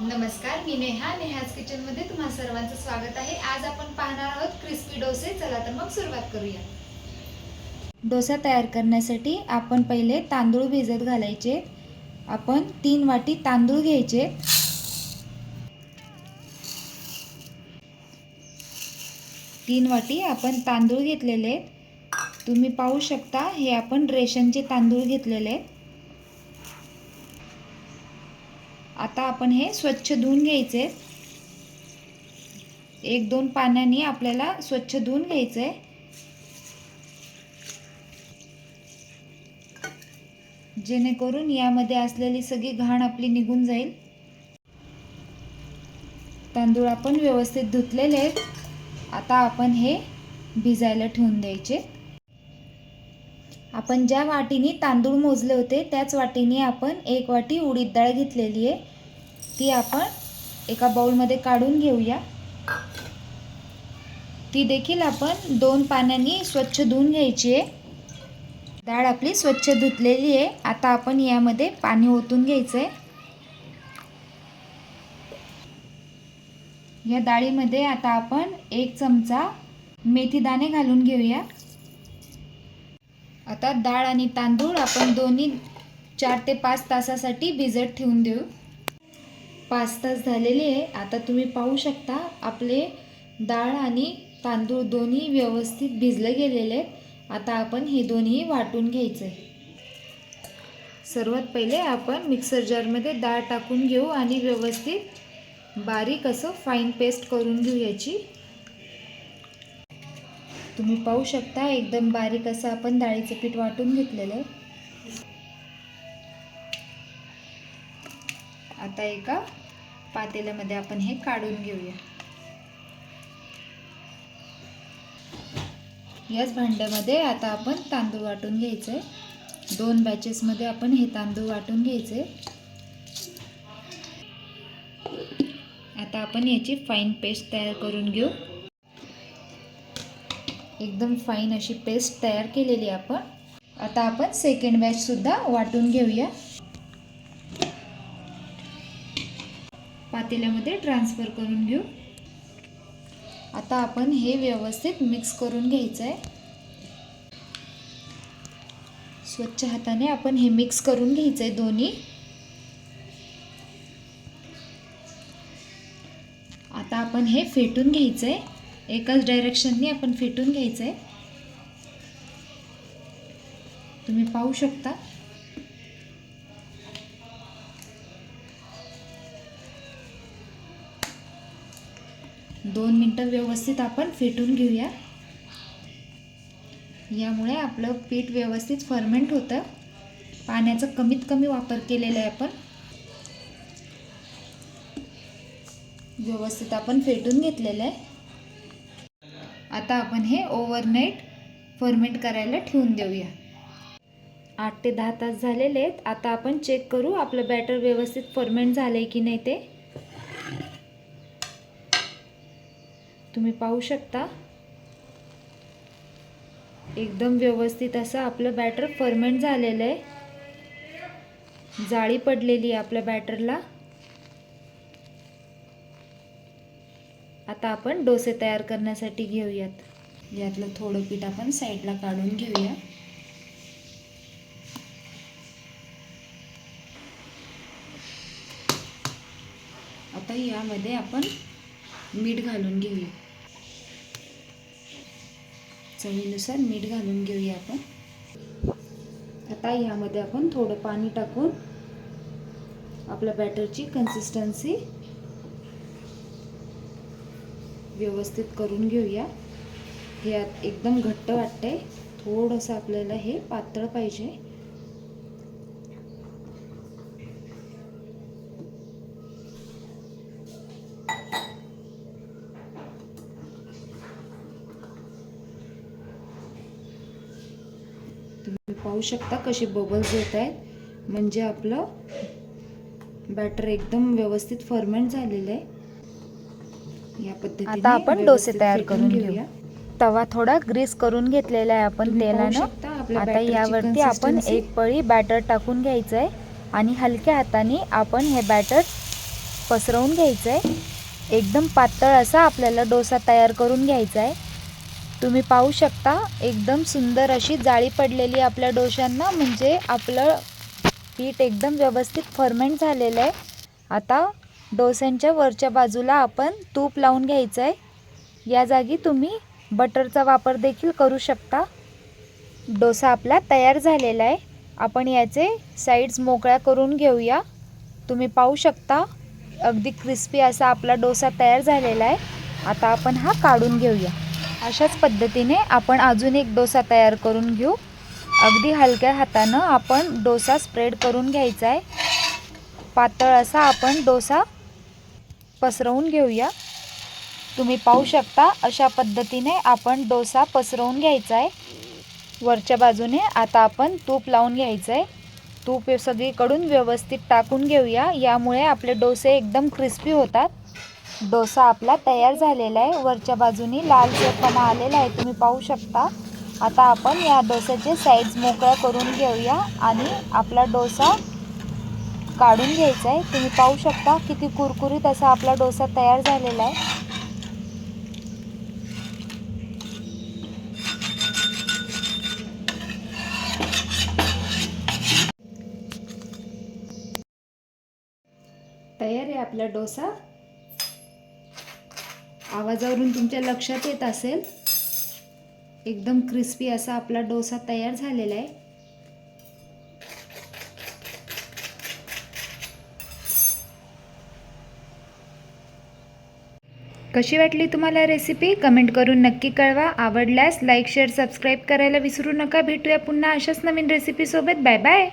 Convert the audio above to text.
नमस्कार मी नेहा. नेहाज किचनमध्ये तुम्हा सर्वांचं स्वागत आहे. आज आपण पाहणार आहोत क्रिस्पी डोसे. चला तर मग सुरुवात करूया. डोसा तयार करण्यासाठी आपण पहिले तांदूळ भिजत घालायचे. आपण तीन वाटी तांदूळ घ्यायचे. तीन वाटी आपण तांदूळ घेतलेले आहेत. तुम्ही पाहू शकता हे आपण रेशनचे तांदूळ घेतलेले आहेत. आता आपण हे स्वच्छ धुवून घ्यायचे. एक दोन पाण्याने आपल्याला स्वच्छ धुवून घ्यायचं. आहे जेणेकरून यामध्ये असलेली सगळी घाण आपली निघून जाईल. तांदूळ आपण व्यवस्थित धुतलेले आहेत. आता आपण हे भिजायला ठेवून द्यायचे. आपण ज्या वाटीने तांदूळ मोजले होते त्याच वाटीने आपण एक वाटी उडीद डाळ घेतलेली आहे. ती आपण एका बाउलमध्ये काढून घेऊया. ती देखील आपण दोन पाण्याने स्वच्छ धुवून घ्यायची आहे. डाळ आपली स्वच्छ धुतलेली आहे. आता आपण यामध्ये पाणी ओतून घ्यायचं आहे या डाळीमध्ये आता आपण एक चमचा मेथी दाणे घालून घेऊया. आता डाळ आणि तांदूळ आपण दोन्ही चार ते पाच तासासाठी भिजत ठेवून देऊ. पाच तास झालेले आहे. आता तुम्ही पाहू शकता आपले डाळ आणि तांदूळ दोन्ही व्यवस्थित भिजले गेलेले आहेत. आता आपण हे दोन्ही वाटून घ्यायचं आहे सर्वात पहिले आपण मिक्सर जारमध्ये डाळ टाकून घेऊ आणि व्यवस्थित बारीक असं फाईन पेस्ट करून घेऊ याची. तुम्ही पाहू शकता एकदम बारीक असं आपण डाळीचं पीठ वाटून घेतलेलं आहे. आता एका पातेल्यामध्ये आपण हे काढून घेऊया. याच भांड्यामध्ये आता आपण तांदूळ वाटून घ्यायचं आहे दोन बॅचेसमध्ये आपण हे तांदूळ वाटून घ्यायचे आता आपण याची फाईन पेस्ट तयार करून घेऊ. एकदम फाईन अशी पेस्ट तयार केलेली आपण. आता आपण सेकंड बॅचसुद्धा वाटून घेऊया. पातेल्यामध्ये ट्रान्सफर करून घेऊ. आता आपण हे व्यवस्थित मिक्स करून घ्यायचं आहे स्वच्छ हाताने आपण हे मिक्स करून घ्यायचं आहे दोन्ही. आता आपण हे फेटून घ्यायचं आहे एकाच डायरेक्शनने आपण फेटून घ्यायचं आहे तुम्ही पाहू शकता. दोन मिनटं व्यवस्थित आपण फेटून घेऊया. यामुळे आपलं पीठ व्यवस्थित फर्मेंट होतं. पाण्याचा कमीत कमी वापर केलेला आहे आपण. व्यवस्थित आपण फेटून घेतलेलं आहे. आता आपण हे ओव्हरनाईट फर्मेंट करायला ठेवून देऊया. आठ ते दहा तास झालेले आहेत. आता आपण चेक करू आपलं बॅटर व्यवस्थित फर्मेंट झालं आहे की नाही ते. तुम्ही पाहू शकता. एकदम व्यवस्थित असं आपलं बॅटर फर्मेंट झालेलं आहे. जाळी पडलेली आहे आपल्या बॅटरला आता आपण डोसे तयार करण्यासाठी घेऊयात. यातलं थोडं पीठ आपण साईडला काढून घेऊया. आता यामध्ये आपण मीठ घालून घेऊया. चवीनुसार मीठ घालून घेऊया आपण. आता यामध्ये आपण थोडं पाणी टाकून आपल्या बॅटरची कन्सिस्टन्सी व्यवस्थित करून घेऊया. हे एकदम घट्ट वाटतंय. थोडंसं आपल्याला हे पातळ पाहिजे तुम्ही पाहू शकता कसे बबल्स येत आहेत. म्हणजे आपलं बॅटर एकदम व्यवस्थित फर्मेंट झालेलं आहे. या पद्धतीने आता आपण डोसे तयार करून घेऊ. घेऊया तवा थोडा ग्रीस करून घेतलेला आहे आपण तेलानं. आता यावरती आपण. एक पळी बॅटर टाकून घ्यायचं आहे आणि हलक्या हाताने आपण हे बॅटर पसरवून घ्यायचं आहे एकदम पातळ असा आपल्याला डोसा तयार करून घ्यायचा आहे तुम्ही पाहू शकता एकदम सुंदर अशी जाळी पडलेली आपल्या डोशांना म्हणजे आपलं पीठ एकदम व्यवस्थित फर्मेंट झालेलं आहे. आता डोस्यांच्या वरच्या बाजूला आपण तूप लावून घ्यायचं आहे या जागी तुम्ही बटरचा वापर देखील करू शकता. डोसा आपला तयार झालेला आहे. आपण याचे साईड्स मोकळ्या करून घेऊया. तुम्ही पाहू शकता अगदी क्रिस्पी असा आपला डोसा तयार झालेला आहे. आता आपण हा काढून घेऊया. अशाच पद्धतीने आपण अजून एक डोसा तयार करून घेऊ. अगदी हलक्या हातानं आपण डोसा स्प्रेड करून घ्यायचा आहे. पातळ असा आपण डोसा पसरवून घेऊया. तुम्ही पाहू शकता अशा पद्धतीने आपण डोसा पसरवून घ्यायचा आहे. वरच्या बाजूने आता आपण तूप लावून घ्यायचं आहे. तूप सगळीकडून व्यवस्थित टाकून घेऊया. यामुळे आपले डोसे एकदम क्रिस्पी होतात. डोसा आपला तयार झालेला आहे. वरच्या बाजूनी लाल लालसरपणा आलेला आहे. तुम्ही पाहू शकता. आता आपण या डोस्याचे साईज मोकळ्या करून घेऊया आणि आपला डोसा काढून घ्यायचा आहे. तुम्ही पाहू शकता किती कुरकुरीत असा आपला डोसा तयार झालेला आहे. तयार आहे आपला डोसा. आवाजावरून तुमच्या लक्षात येत असेल? एकदम क्रिस्पी असा आपला डोसा तयार झालेला आहे. कशी वाटली तुम्हाला रेसिपी कमेंट करून नक्की कळवा. आवडल्यास लाईक शेअर सबस्क्राईब करायला विसरू नका. भेटूया पुन्हा अशाच नवीन रेसिपीसोबत बाय बाय